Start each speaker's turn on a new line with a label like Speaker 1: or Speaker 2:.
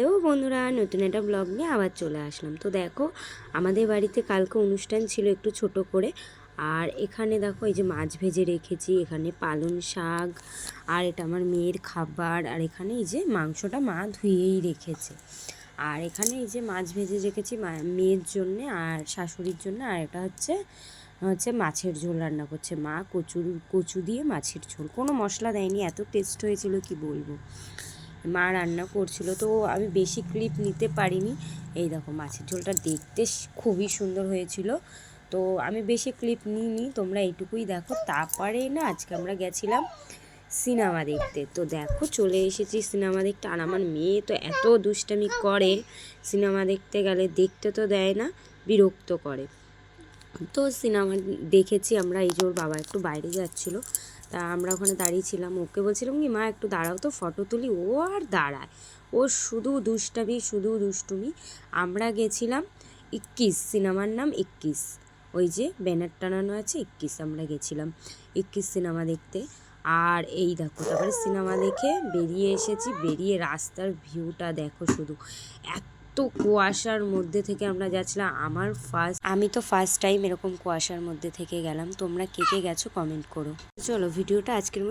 Speaker 1: Hello বন্ধুরা, নতুন একটা ব্লগ নিয়ে আবার চলে আসলাম। তো দেখো, আমাদের বাড়িতে কালকে অনুষ্ঠান ছিল একটু ছোট করে। আর এখানে দেখো, এই যে মাছ ভেজে রেখেছি, এখানে পালং শাক, আর এটা আমার মেয়ের খাবার, আর এখানে এই যে মাংসটা মা ধুয়েই রেখেছে। আর এখানে এই যে মাছ ভেজে রেখেছি মেয়ের জন্যে আর শাশুড়ির জন্য, আর এটা হচ্ছে হচ্ছে মাছের ঝোল রান্না করছে মা। কচুর, কচু দিয়ে মাছের ঝোল। কোনো মশলা দেয়নি, এত টেস্ট হয়েছিল, কি বলব? মা রান্না করছিল, তো আমি বেশি ক্লিপ নিতে পারিনি। এই দেখো মাছের ঝোলটা দেখতে খুবই সুন্দর হয়েছিল। তো আমি বেশি ক্লিপ নিইনি, তোমরা এইটুকুই দেখো। তারপরে না, আজকে আমরা গেছিলাম সিনেমা দেখতে। তো দেখো, চলে এসেছি সিনেমা দেখতে। আর আমার মেয়ে তো এত দুষ্টামি করে সিনেমা দেখতে গেলে, দেখতে তো দেয় না, বিরক্ত করে। তো সিনেমা দেখেছি আমরা, এই যে ওর বাবা একটু বাইরে যাচ্ছিল। তা আমরা ওখানে দাঁড়িয়েছিলাম ওকে বলছিলাম কি, মা, একটু দাঁড়াও তো, ফটো তুলি। ও আর দাঁড়ায়। ও শুধু দুষ্টামি, শুধু দুষ্টুমি। আমরা গেছিলাম ইক্কিস, সিনেমার নাম ইক্কিস। ওই যে ব্যানার টানানো আছে, ইক্কিস আমরা গেছিলাম ইক্কিস সিনেমা দেখতে। আর এই দেখো, তারপরে সিনেমা দেখে বেরিয়ে এসেছি, বেরিয়ে রাস্তার ভিউটা দেখো শুধু। এত কুয়াশার মধ্যে থেকে আমরা যাচ্ছিলাম। আমার ফার্স্ট আমি তো ফার্স্ট টাইম এরকম কুয়াশার মধ্যে থেকে গেলাম। তোমরা কে কে গেছো কমেন্ট করো। চলো ভিডিওটা আজকের